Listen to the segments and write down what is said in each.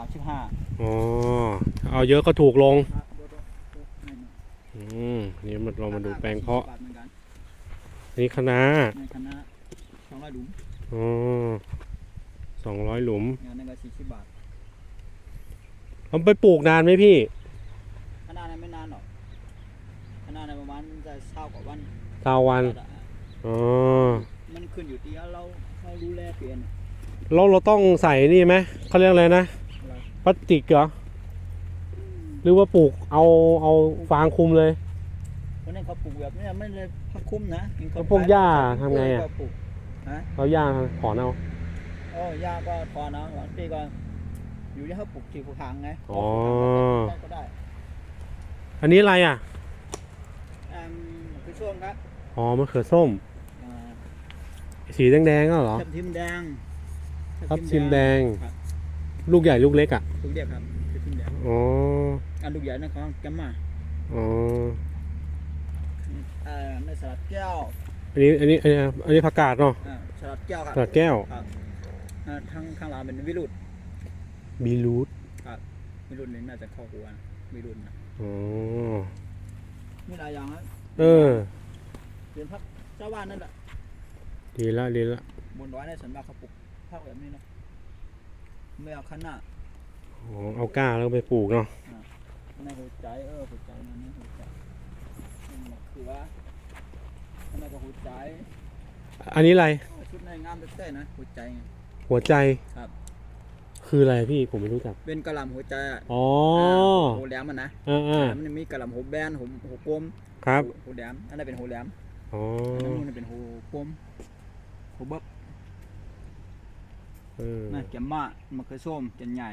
สามสิบห้าอ๋อเอาเยอะก็ถูกลงครับเดี๋ยวๆนี่อืมนี่มันเรามาดูๆแปลงเพาะ40บทเหมือนกันอันนี้คะน้าในคณะสองร้อยหลุมอ๋อสองร้อยหลุมงานนึงก็สี่สิบบาทเอาไปปลูกนานไหมพี่คณะนั้นไม่นานหรอกคณะนั้นประมาณจะเช้ากว่าวันเก้าวัน อ๋อ มันขึ้นอยู่ที่เราเราดูแลเปลี่ยน เราเราต้องใส่นี่ไหมเขาเรียกอะไรนะอะไรพ ลาสติกเหรอ หรือว่าปลูกเอาเอาฟางคลุมเลย เพราะนั้นเขาปลูกแบบนี้ไม่เลยพักคุ้มนะเห็นเขแล้วพวกหญ้าทำไงอะก็ปลูกฮะเราย่างถอนเอา โอ้หญ้าก็พอนะบางทีก็อยู่ที่เขาปลูกที่ผูกหางไงอ๋อ ได้ก็ได้อันนี้อะไรอะอืมคือช่วงครับอ๋อมะเขือส้ม อ่าสีแดงๆก็เหรอ ทับทิมแดงทับทิมแดง ครับ ลูกใหญ่ลูกเล็กอะลูกเดียวครับทับทิมแดงอ๋ออันลูกใหญ่นั่นของแกมมาอ๋ออ่าในสลัดแก้วอันนี้อันนี้อันนี้อันนี้ผักกาดเนาะอ่าสลัดแก้วครับผักแก้วอ่าข้างข้างหลังเป็นวิรุณบีรูทวิรุณนี่น่าจะเข้าหัวนะวิรุณนะอ๋อมีหลายอย่างครับเออเป็นพักเจ้าบ้านนั่นแหละดีละดีละบนร้อยในสันบาเขาปลูกพักแบบนี้เนาะ ไม่เอาขนาดอ๋อเอาก้าแล้วไปปลูกเนาะในหัวใจเออหัวใจนั่นนี่หัวใจนั่นแหละคือว่าอันนั้นก็หัวใจ อันนี้อะไรชุดในงามเต้ๆนะหัวใจไงหัวใจครับ คืออะไรพี่ผมไม่รู้จัก เป็นกระหลำหัวใจอะอ๋อหัวแหลมมันนะอ่าอ่ามันจะมีกระหลำหัวแบนหัวหัวกลมครับหัวแหลมอันนั้นเป็นหัวแหลมอ๋ออันนั้นมันเป็นหัวกลมหัวเบิบ เออนะแกมมามันคือส้มเจนใหญ่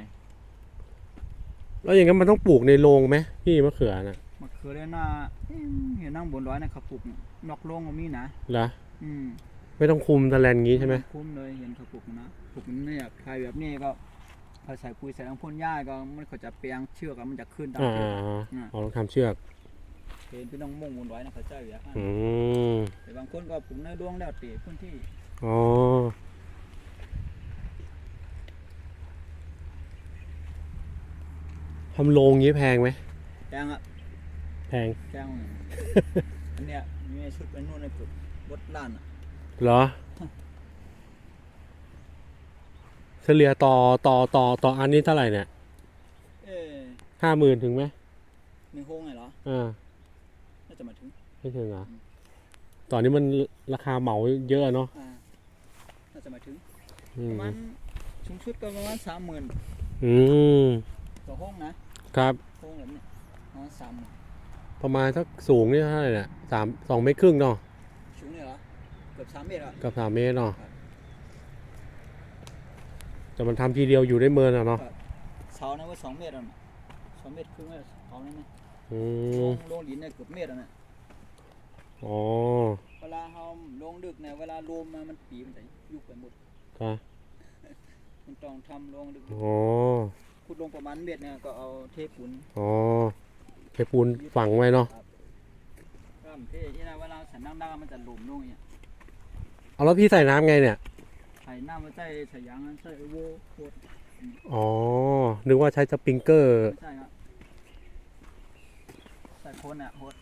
แล้วอย่างนั้นมันต้องปลูกในโรงไหมพี่มะเขือน่ะมันคือเรียกน่าเอ๊ะเห็นนั่งบนร้อยนะเขาปลูกนอกโรงก็มีนะเหรออืมไม่ต้องคุมตะแลนงี้ใช่ไหมคุ้มเลยเห็นเขาปลูกนะปลูกมันเนี่ยใครแบบนี้ก็พอใส่ปุ๋ยใส่น้ำพ่นหญ้าก็มันเขาจะเปียงเชือกอะมันจะขึ้นตามอ่าเชือกอ่าอ๋อต้องทำเชือกเห็นพี่น้องมุ่งบนร้อยนะเขาเจ้าอยู่แล้วอืมแต่บางคนก็ปลูกในดวงแล้วตีพื้นที่ อ๋อ ทำโรงงี้แพงไหมแกงอะแพงแกงอันเนี้ยมีชุดไปนู่นในปลูกบดล้านอะเหรอเฉลี่ยต่อต่อต่อต่ออันนี้เท่าไหร่เนี่ยเอ๊ะห้าหมื่นถึงไหมมีโค้งไงเหรออ่าน่าจะมาถึงไม่ถึงเหรอะตอนนี้มันราคาเหมาเยอะเนาะอ่าน่าจะมาถึงอืปมระมาณสูงสุดก็ประมาณสามหมื่นอืม ต่อห้องนะครับโค้งแบบนี้ประมาณสามหมื่นประมาณสักสูงนี่เท่าไหร่เนี่ยสามสองเมตรครึ่งเนาะสูงเนี่ยเหรอเกือบสามเมตรอะกับสามเมตรเนาะครับแต่มันทำทีเดียวอยู่ได้เมินอะเนาะเสาเนี่ยว่าสองเมตรอะน่ะสองเมตรครึ่งเลยเสาเนี่ยนะอืลมงลงดินเนี่ยเกือบเมตรอะนะอ๋อเวลาเฮาลงดึกเนี่ยเวลาลมมามันปีมันจะยุบไปหมดครับมันต้องทำลงดึกอ๋อ ขุดลงประมาณเมตรเนี่ยก็เอาเทปูนอ๋อเทปูนฝังไว้เนาะก็เทที่นะเวลาสันนั่งดังมันจะหลุมลงอย่างเงี้ยเอาแล้วพี่ใส่น้ำไงเนี่ยใส่น้ำมาใส่ใส่ยางนั้นใส่โวโคตรอ๋อ นึกว่าใช้สปริงเกอร์ ไม่ใช่ครับใส่โคนอะโคตร